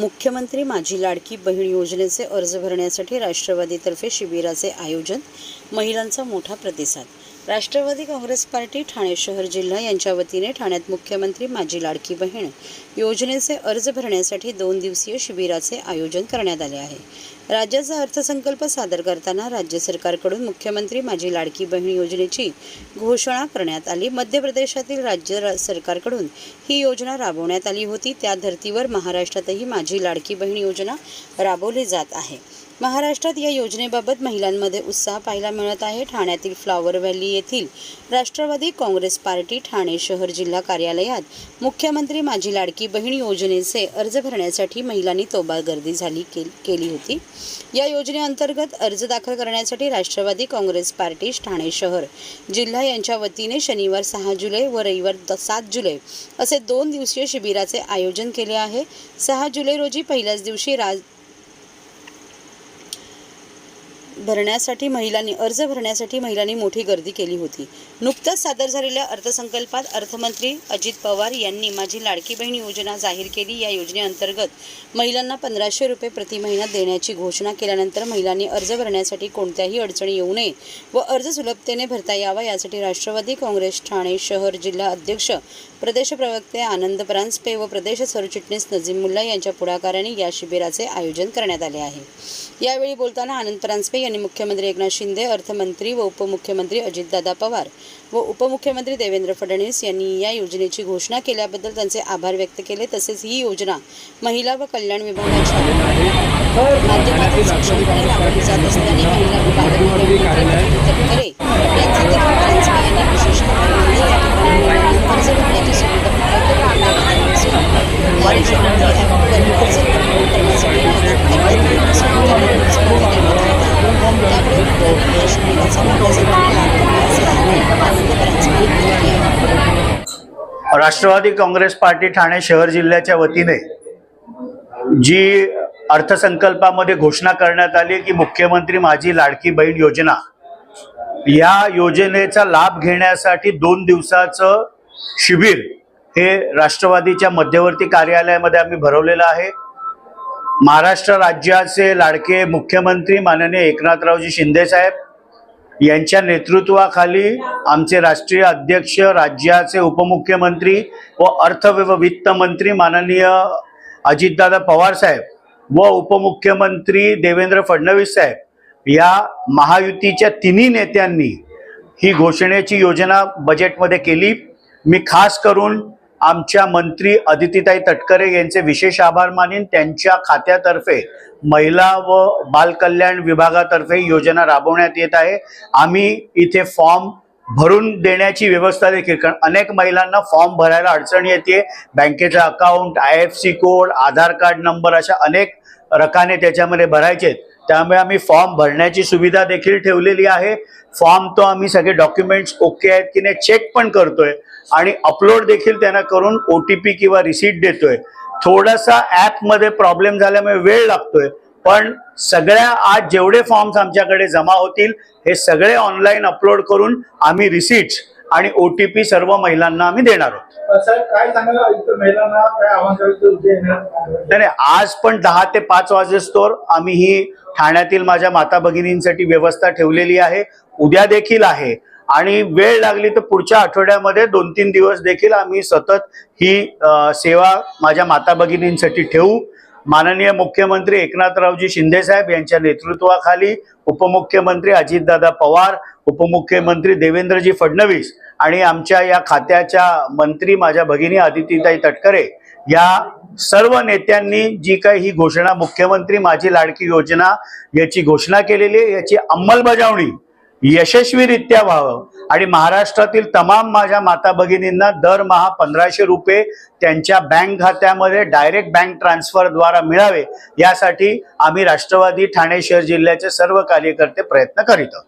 मुख्यमंत्री माझी लाडकी बहीण योजनेचे अर्ज भरण्यासाठी राष्ट्रवादीतर्फे शिबिराचे आयोजन महिलांचा मोठा प्रतिसाद. राष्ट्रवादी काँग्रेस पार्टी ठाणे शहर जिल्हा यांच्या वतीने ठाण्यात मुख्यमंत्री माझी लाडकी बहीण योजनेचे अर्ज भरण्यासाठी दोन दिवसीय शिबिराचे आयोजन करण्यात आले आहे. राज्याचा अर्थसंकल्प सादर करताना राज्य सरकारकडून मुख्यमंत्री माझी लाडकी बहीण योजनेची घोषणा करण्यात आली. मध्य प्रदेशातील राज्य सरकारकडून ही योजना राबवण्यात आली होती. त्या धर्तीवर महाराष्ट्रातही माझी लाडकी बहीण योजना राबवली जात आहे. महाराष्ट्रात या योजनेबाबत महिलांमध्ये उत्साह पाहायला मिळत आहे. ठाण्यातील फ्लॉवर व्हॅली येथील राष्ट्रवादी काँग्रेस पार्टी ठाणे शहर जिल्हा कार्यालयात मुख्यमंत्री माझी लाडकी बहीण योजनेचे अर्ज भरण्यासाठी महिलांनी तोबा गर्दी झाली केली होती. या योजनेअंतर्गत अर्ज दाखल करण्यासाठी राष्ट्रवादी काँग्रेस पार्टी ठाणे शहर जिल्हा यांच्या वतीने शनिवार सहा जुलै व रविवार द- सात जुलै असे दोन दिवसीय शिबिराचे आयोजन केले आहे. सहा जुलै रोजी पहिल्याच दिवशी राज भरण्यासाठी महिलांनी अर्ज भरण्यासाठी महिलांनी मोठी गर्दी केली होती. नुकतंच सादर झालेल्या अर्थसंकल्पात अर्थमंत्री अजित पवार यांनी माझी लाडकी बहीण योजना जाहीर केली. या योजनेअंतर्गत महिलांना पंधराशे रुपये प्रति महिना देण्याची घोषणा केल्यानंतर महिलांनी अर्ज भरण्यासाठी कोणत्याही अडचणी येऊ नये व अर्ज सुलभतेने भरता यावा यासाठी राष्ट्रवादी काँग्रेस ठाणे शहर जिल्हा अध्यक्ष प्रदेश प्रवक्ते आनंद परांजपे व प्रदेश सरचिटणीस नजीम मुल्ला यांच्या पुढाकाराने या शिबिराचे आयोजन करण्यात आले आहे. यावेळी बोलताना आनंद परांजपे यांनी मुख्यमंत्री एकनाथ शिंदे अर्थमंत्री व उपमुख्यमंत्री अजितदादा पवार व उपमुख्यमंत्री देवेंद्र फडणवीस यांनी या योजनेची घोषणा केल्याबद्दल त्यांचे आभार व्यक्त केले. तसेच ही योजना महिला व कल्याण विभागाच्या माध्यमातून सक्षमपणे राबवली जात असल्याने महिला यांचे विशेष आभार मानले या ठिकाणी महिलांना कर्ज भरण्याची सुविधा उपलब्ध करून देण्यात आली असून या योजनेमध्ये ॲपवर कर्ज परतफेड करण्यासाठी मदत करण्यात सुविधा देण्याची संधी देण्यात येत आहे त्यामुळे महिलांनी या शिबिराचा मोठा लाभ घ्यावा असे आवाहन आनंद परांजपे यांनी केले आहे राष्ट्रवादी काँग्रेस पार्टी ठाणे शहर जिल्ह्याच्या वतीने जी अर्थसंकल्पामध्ये घोषणा करण्यात आली की मुख्यमंत्री माझी लाडकी बहीण योजना या योजनेचा लाभ घेण्यासाठी दोन दिवसाचं शिबिर हे राष्ट्रवादीच्या मध्यवर्ती कार्यालयामध्ये आम्ही भरवलेलं आहे. महाराष्ट्र राज्याचे लाडके मुख्यमंत्री माननीय एकनाथरावजी शिंदे साहेब यांच्या नेतृत्वाखाली आमचे राष्ट्रीय अध्यक्ष राज्याचे उपमुख्यमंत्री व अर्थ व वित्त मंत्री माननीय अजितदादा पवार साहेब व उपमुख्यमंत्री देवेंद्र फडणवीस साहेब या महायुतीच्या तिन्ही नेत्यांनी ही घोषणेची योजना बजेटमध्ये केली. मी खास करून आमच्या मंत्री अदितीताई तटकरे यांचे विशेष आभार मानेन. त्यांच्या खात्यातर्फे महिला व बालकल्याण विभागातर्फे योजना राबवण्यात येत आहे. आम्ही इथे फॉर्म भरून देण्याची व्यवस्था देखील कारण अनेक महिलांना फॉर्म भरायला अडचण येते. बँकेचं account I F C code Aadhaar card number अशा अनेक रकाने त्याच्यामध्ये भरायचे आहेत. त्यामुळे आम्ही फॉर्म भरण्याची सुविधा देखील ठेवलेली आहे. फॉर्म तो आम्ही सगळे डॉक्युमेंट्स ओके आहेत की नाही चेक पण करतोय आणि अपलोड देखील त्यांना करून ओ टी पी किंवा रिसीट देतोय. थोडासा ॲपमध्ये प्रॉब्लेम झाल्यामुळे वेळ लागतोय. पण सगळ्या आज जेवढे फॉर्म्स आमच्याकडे जमा होतील हे सगळे ऑनलाईन अपलोड करून आम्ही रिसीट्स आणि ओ टी पी सर्व महिलांना आम्ही देणार आहोत. काय महिलांना काय नाही? आज पण दहा ते पाच वाजेस्तोवर आम्ही ही ठाण्यातील माझ्या माता भगिनींसाठी व्यवस्था ठेवलेली आहे. उद्या देखील आहे. आणि वेळ लागली तर पुढच्या आठवड्यामध्ये दोन तीन दिवस देखील आम्ही सतत ही सेवा माझ्या माता भगिनींसाठी ठेवू. माननीय मुख्यमंत्री एकनाथरावजी शिंदे साहेब यांच्या नेतृत्वाखाली उपमुख्यमंत्री अजितदादा पवार उपमुख्यमंत्री देवेंद्रजी फडणवीस आणि आमच्या या खात्याच्या मंत्री माझ्या भगिनी आदितीताई तटकरे या सर्व नेत्यांनी जी काही ही घोषणा मुख्यमंत्री माझी लाडकी योजना याची घोषणा केलेली आहे याची अंमलबजावणी यशस्वीरित्या व्हावं आणि महाराष्ट्रातील तमाम माझ्या माता भगिनींना दरमहा पंधराशे रुपये त्यांच्या बँक खात्यामध्ये डायरेक्ट बँक ट्रान्सफरद्वारा मिळावे यासाठी आम्ही राष्ट्रवादी ठाणे शहर जिल्ह्याचे सर्व कार्यकर्ते प्रयत्न करीत आहोत.